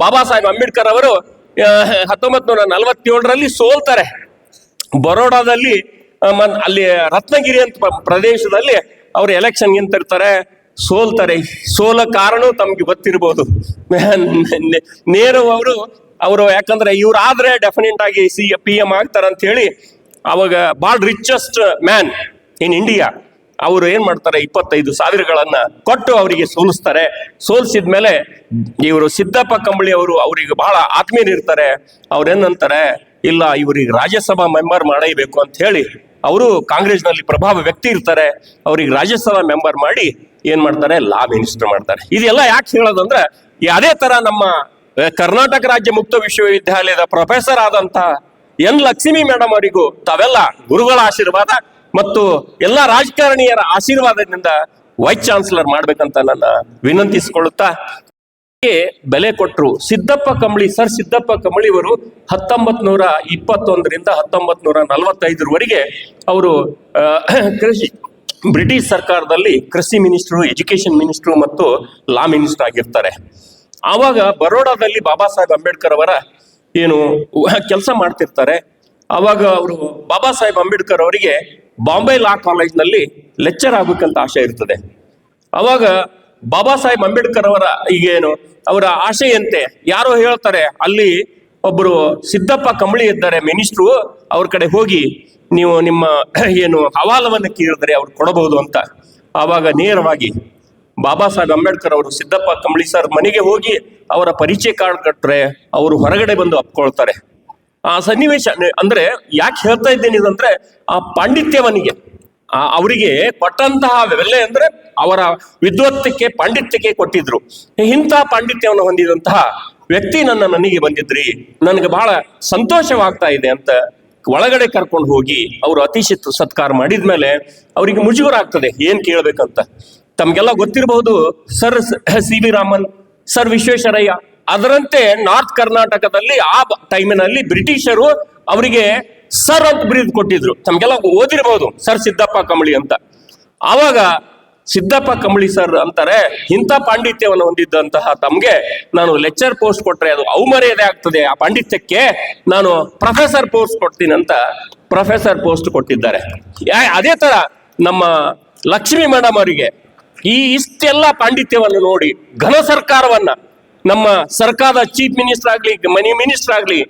ಬಾಬಾ ಸಾಹೇಬ್ ಅಂಬೇಡ್ಕರ್ ಅವರು ಹತ್ತೊಂಬತ್ ನೂರ ನಲವತ್ತೇಳರಲ್ಲಿ ಸೋಲ್ತಾರೆ. ಬರೋಡಾದಲ್ಲಿ ಅಲ್ಲಿ ರತ್ನಗಿರಿ ಅಂತ ಪ್ರದೇಶದಲ್ಲಿ ಅವರು ಎಲೆಕ್ಷನ್ ನಿಂತಿರ್ತಾರೆ, ಸೋಲ್ತಾರೆ. ಸೋಲ ಕಾರಣ ತಮ್ಗೆ ಗೊತ್ತಿರ್ಬೋದು. ನೆಹರು ಅವರು ಅವರು ಯಾಕಂದ್ರೆ ಇವ್ರು ಆದ್ರೆ ಡೆಫಿನೆಟ್ ಆಗಿ ಸಿ, ಪಿ ಎಂ ಆಗ್ತಾರಂತ ಹೇಳಿ ಅವಾಗ ಭಾಳ ರಿಚೆಸ್ಟ್ ಮ್ಯಾನ್ ಇನ್ ಇಂಡಿಯಾ ಅವರು ಏನ್ ಮಾಡ್ತಾರೆ? ಇಪ್ಪತ್ತೈದು ಸಾವಿರಗಳನ್ನ ಕೊಟ್ಟು ಅವರಿಗೆ ಸೋಲಿಸ್ತಾರೆ. ಸೋಲಿಸಿದ ಮೇಲೆ ಇವರು ಸಿದ್ದಪ್ಪ ಕಂಬಳಿ ಅವರು ಅವರಿಗೆ ಬಹಳ ಆತ್ಮೀಯರಿರ್ತಾರೆ ಅವ್ರೇನಂತಾರೆ ಇಲ್ಲ, ಇವರಿಗೆ ರಾಜ್ಯಸಭಾ ಮೆಂಬರ್ ಮಾಡಬೇಕು ಅಂತ ಹೇಳಿ ಅವರು ಕಾಂಗ್ರೆಸ್ನಲ್ಲಿ ಪ್ರಭಾವ ವ್ಯಕ್ತಿ ಇರ್ತಾರೆ. ಅವ್ರಿಗೆ ರಾಜ್ಯಸಭಾ ಮೆಂಬರ್ ಮಾಡಿ ಏನ್ ಮಾಡ್ತಾರೆ? ಲಾ ಮಿನಿಸ್ಟರ್ ಮಾಡ್ತಾರೆ. ಇದೆಲ್ಲ ಯಾಕೆ ಹೇಳೋದಂದ್ರೆ ಅದೇ ತರ ನಮ್ಮ ಕರ್ನಾಟಕ ರಾಜ್ಯ ಮುಕ್ತ ವಿಶ್ವವಿದ್ಯಾಲಯದ ಪ್ರೊಫೆಸರ್ ಆದಂತ ಎನ್ ಲಕ್ಷ್ಮಿ ಮೇಡಮ್ ಅವರಿಗೂ ತಾವೆಲ್ಲ ಗುರುಗಳ ಆಶೀರ್ವಾದ. ಮತ್ತು ಎಲ್ಲ ರಾಜಕಾರಣಿಯರ ಆಶೀರ್ವಾದದಿಂದ ವೈಸ್ ಚಾನ್ಸಲರ್ ಮಾಡ್ಬೇಕಂತ ನನ್ನ ವಿನಂತಿಸಿಕೊಳ್ಳುತ್ತಾ ಬೆಲೆ ಕೊಟ್ಟರು ಸಿದ್ದಪ್ಪ ಕಂಬಳಿ, ಸರ್ ಸಿದ್ದಪ್ಪ ಕಂಬಳಿ ಅವರು ಹತ್ತೊಂಬತ್ ನೂರ ಇಪ್ಪತ್ತೊಂದರಿಂದ ಹತ್ತೊಂಬತ್ ನೂರ ನಲವತ್ತೈದರವರೆಗೆ ಅವರು ಕೃಷಿ, ಬ್ರಿಟಿಷ್ ಸರ್ಕಾರದಲ್ಲಿ ಕೃಷಿ ಮಿನಿಸ್ಟ್ರು ಎಜುಕೇಶನ್ ಮಿನಿಸ್ಟ್ರು ಮತ್ತು ಲಾ ಮಿನಿಸ್ಟರ್ ಆಗಿರ್ತಾರೆ. ಆವಾಗ ಬರೋಡಾದಲ್ಲಿ ಬಾಬಾ ಸಾಹೇಬ್ ಅಂಬೇಡ್ಕರ್ ಅವರ ಏನು, ಕೆಲಸ ಮಾಡ್ತಿರ್ತಾರೆ. ಆವಾಗ ಅವರು ಬಾಬಾ ಸಾಹೇಬ್ ಅಂಬೇಡ್ಕರ್ ಅವರಿಗೆ ಬಾಂಬೆ ಲಾ ಕಾಲೇಜ್ನಲ್ಲಿ ಲೆಕ್ಚರ್ ಆಗ್ಬೇಕಂತ ಆಸೆ ಇರ್ತದೆ. ಅವಾಗ ಬಾಬಾ ಸಾಹೇಬ್ ಅಂಬೇಡ್ಕರ್ ಅವರ ಈಗೇನು, ಅವರ ಆಶೆಯಂತೆ ಯಾರೋ ಹೇಳ್ತಾರೆ, ಅಲ್ಲಿ ಒಬ್ಬರು ಸಿದ್ದಪ್ಪ ಕಂಬಳಿ ಇದ್ದಾರೆ ಮಿನಿಸ್ಟ್ರು, ಅವ್ರ ಕಡೆ ಹೋಗಿ ನೀವು ನಿಮ್ಮ ಏನು ಹವಾಲವನ್ನು ಕೇಳಿದ್ರೆ ಅವ್ರು ಕೊಡಬಹುದು ಅಂತ. ಆವಾಗ ನೇರವಾಗಿ ಬಾಬಾ ಸಾಹೇಬ್ ಅಂಬೇಡ್ಕರ್ ಅವರು ಸಿದ್ದಪ್ಪ ಕಂಬಳಿ ಸರ್ ಮನೆಗೆ ಹೋಗಿ ಅವರ ಪರಿಚಯ ಕಾರ್ಡ್ ಕಟ್ಟರೆ ಅವರು ಹೊರಗಡೆ ಬಂದು ಅಪ್ಕೊಳ್ತಾರೆ. ಆ ಸನ್ನಿವೇಶ, ಅಂದ್ರೆ ಯಾಕೆ ಹೇಳ್ತಾ ಇದ್ದೇನೆ ಅಂದ್ರೆ ಆ ಪಾಂಡಿತ್ಯವನಿಗೆ ಅವರಿಗೆ ಕೊಟ್ಟಂತಹ ಬೆಲೆ ಅಂದ್ರೆ ಅವರ ವಿದ್ವತ್ತಕ್ಕೆ ಪಾಂಡಿತ್ಯಕ್ಕೆ ಕೊಟ್ಟಿದ್ರು. ಇಂಥ ಪಾಂಡಿತ್ಯವನ್ನು ಹೊಂದಿದಂತಹ ವ್ಯಕ್ತಿ ನನ್ನ ನನಗೆ ಬಂದಿದ್ರಿ. ನನಗೆ ಬಹಳ ಸಂತೋಷವಾಗ್ತಾ ಇದೆ ಅಂತ ಒಳಗಡೆ ಕರ್ಕೊಂಡು ಹೋಗಿ ಅವರು ಅತಿಶಿತ್ ಸತ್ಕಾರ ಮಾಡಿದ ಮೇಲೆ ಅವರಿಗೆ ಮುಜುಗರ ಆಗ್ತದೆ ಏನ್ ಕೇಳ್ಬೇಕಂತ? ತಮ್ಗೆಲ್ಲ ಗೊತ್ತಿರಬಹುದು, sir C V Raman, sir Visvesvaraya ಅದರಂತೆ ನಾರ್ತ್ ಕರ್ನಾಟಕದಲ್ಲಿ ಆ ಟೈಮಿನಲ್ಲಿ ಬ್ರಿಟಿಷರು ಅವರಿಗೆ ಸರ್ ಅಂತ ಬ್ರೀದ್ ಕೊಟ್ಟಿದ್ರು. ತಮ್ಗೆಲ್ಲ ಓದಿರಬಹುದು ಸರ್ ಸಿದ್ದಪ್ಪ ಕಂಬಳಿ ಅಂತ. ಆವಾಗ ಸಿದ್ದಪ್ಪ ಕಂಬಳಿ ಸರ್ ಅಂತಾರೆ, ಇಂಥ ಪಾಂಡಿತ್ಯವನ್ನು ಹೊಂದಿದ್ದಂತಹ ತಮ್ಗೆ ನಾನು ಲೆಕ್ಚರ್ ಪೋಸ್ಟ್ ಕೊಟ್ರೆ ಅದು ಅವಮರ್ಯಾದೆ ಆಗ್ತದೆ. ಆ ಪಾಂಡಿತ್ಯಕ್ಕೆ ನಾನು ಪ್ರೊಫೆಸರ್ ಪೋಸ್ಟ್ ಕೊಡ್ತೀನಿ ಅಂತ ಪ್ರೊಫೆಸರ್ ಪೋಸ್ಟ್ ಕೊಟ್ಟಿದ್ದಾರೆ. ಅದೇ ತರ ನಮ್ಮ ಲಕ್ಷ್ಮಿ ಮೇಡಮ್ ಅವರಿಗೆ ಈ ಇಷ್ಟೆಲ್ಲ ಪಾಂಡಿತ್ಯವನ್ನು ನೋಡಿ ಘನ ಸರ್ಕಾರವನ್ನ ನಮ್ಮ ಸರ್ಕಾರದ ಚೀಫ್ ಮಿನಿಸ್ಟರ್ ಆಗ್ಲಿ, ಮನಿ ಮಿನಿಸ್ಟರ್ ಆಗ್ಲಿ,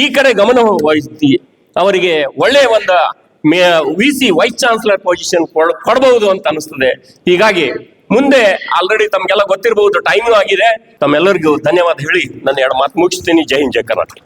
ಈ ಕಡೆ ಗಮನ ವಹಿಸಿ ಅವರಿಗೆ ಒಳ್ಳೆಯ ಒಂದು V C vice chancellor position ಕೊಡಬಹುದು ಅಂತ ಅನಿಸ್ತದೆ. ಹೀಗಾಗಿ ಮುಂದೆ ಆಲ್ರೆಡಿ ತಮಗೆಲ್ಲ ಗೊತ್ತಿರಬಹುದು ಟೈಮು ಆಗಿದೆ. ತಮ್ಮೆಲ್ಲರಿಗೂ ಧನ್ಯವಾದ ಹೇಳಿ. ನನ್ನ ಎರಡು ಮಾತು ಮುಗಿಸ್ತೀನಿ. ಜೈ ಹಿಂದ್, ಜೈ ಕರ್ನಾಟಕ.